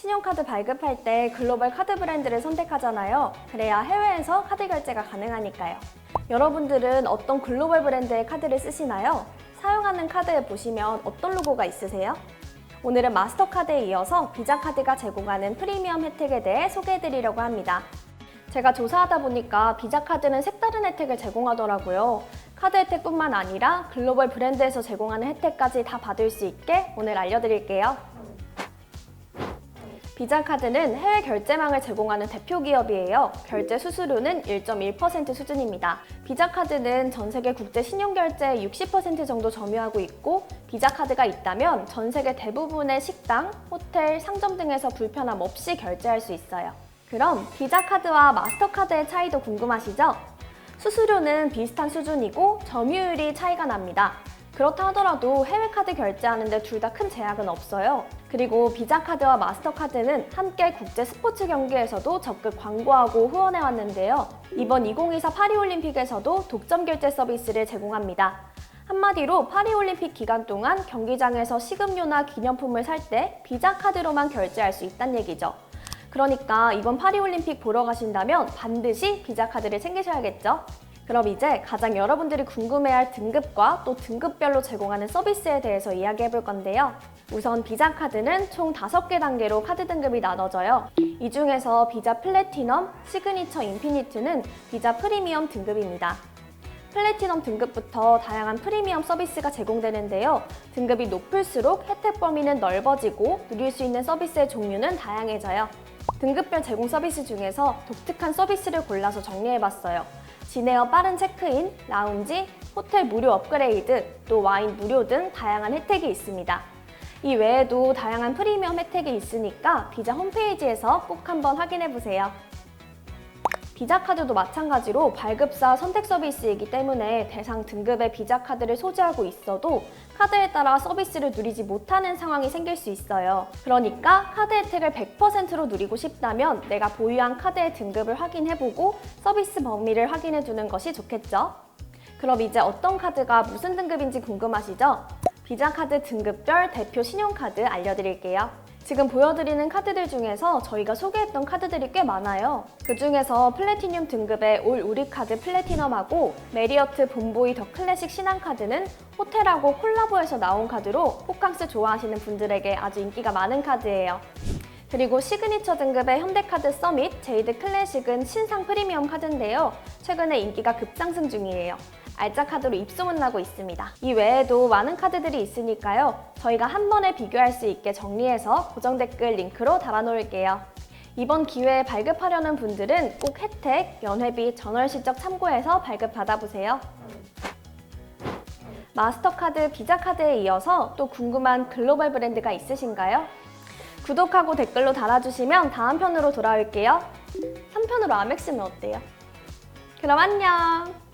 신용카드 발급할 때 글로벌 카드 브랜드를 선택하잖아요. 그래야 해외에서 카드 결제가 가능하니까요. 여러분들은 어떤 글로벌 브랜드의 카드를 쓰시나요? 사용하는 카드에 보시면 어떤 로고가 있으세요? 오늘은 마스터카드에 이어서 비자카드가 제공하는 프리미엄 혜택에 대해 소개해드리려고 합니다. 제가 조사하다 보니까 비자카드는 색다른 혜택을 제공하더라고요. 카드 혜택뿐만 아니라 글로벌 브랜드에서 제공하는 혜택까지 다 받을 수 있게 오늘 알려드릴게요. 비자카드는 해외 결제망을 제공하는 대표 기업이에요. 결제 수수료는 1.1% 수준입니다. 비자카드는 전 세계 국제 신용 결제의 60% 정도 점유하고 있고, 비자카드가 있다면 전 세계 대부분의 식당, 호텔, 상점 등에서 불편함 없이 결제할 수 있어요. 그럼 비자카드와 마스터카드의 차이도 궁금하시죠? 수수료는 비슷한 수준이고 점유율이 차이가 납니다. 그렇다 하더라도 해외 카드 결제하는데 둘 다 큰 제약은 없어요. 그리고 비자 카드와 마스터 카드는 함께 국제 스포츠 경기에서도 적극 광고하고 후원해 왔는데요. 이번 2024 파리올림픽에서도 독점 결제 서비스를 제공합니다. 한마디로 파리올림픽 기간 동안 경기장에서 식음료나 기념품을 살 때 비자 카드로만 결제할 수 있다는 얘기죠. 그러니까 이번 파리올림픽 보러 가신다면 반드시 비자 카드를 챙기셔야겠죠? 그럼 이제 가장 여러분들이 궁금해할 등급과 또 등급별로 제공하는 서비스에 대해서 이야기해 볼 건데요. 우선 비자 카드는 총 5개 단계로 카드 등급이 나눠져요. 이 중에서 비자 플래티넘, 시그니처 인피니트는 비자 프리미엄 등급입니다. 플래티넘 등급부터 다양한 프리미엄 서비스가 제공되는데요. 등급이 높을수록 혜택 범위는 넓어지고 누릴 수 있는 서비스의 종류는 다양해져요. 등급별 제공 서비스 중에서 독특한 서비스를 골라서 정리해봤어요. 진에어 빠른 체크인, 라운지, 호텔 무료 업그레이드, 또 와인 무료 등 다양한 혜택이 있습니다. 이 외에도 다양한 프리미엄 혜택이 있으니까 비자 홈페이지에서 꼭 한번 확인해 보세요. 비자 카드도 마찬가지로 발급사 선택 서비스이기 때문에 대상 등급의 비자 카드를 소지하고 있어도 카드에 따라 서비스를 누리지 못하는 상황이 생길 수 있어요. 그러니까 카드 혜택을 100%로 누리고 싶다면 내가 보유한 카드의 등급을 확인해보고 서비스 범위를 확인해두는 것이 좋겠죠. 그럼 이제 어떤 카드가 무슨 등급인지 궁금하시죠? 비자 카드 등급별 대표 신용카드 알려드릴게요. 지금 보여드리는 카드들 중에서 저희가 소개했던 카드들이 꽤 많아요. 그 중에서 플래티늄 등급의 올 우리 카드 플래티넘하고 메리어트 본보이 더 클래식 신한 카드는 호텔하고 콜라보해서 나온 카드로 호캉스 좋아하시는 분들에게 아주 인기가 많은 카드예요. 그리고 시그니처 등급의 현대카드 서밋, 제이드 클래식은 신상 프리미엄 카드인데요. 최근에 인기가 급상승 중이에요. 알짜 카드로 입소문 나고 있습니다. 이 외에도 많은 카드들이 있으니까요. 저희가 한 번에 비교할 수 있게 정리해서 고정 댓글 링크로 달아놓을게요. 이번 기회에 발급하려는 분들은 꼭 혜택, 연회비, 전월 실적 참고해서 발급 받아보세요. 마스터카드, 비자카드에 이어서 또 궁금한 글로벌 브랜드가 있으신가요? 구독하고 댓글로 달아주시면 다음 편으로 돌아올게요. 3편으로 아멕스는 어때요? 그럼 안녕!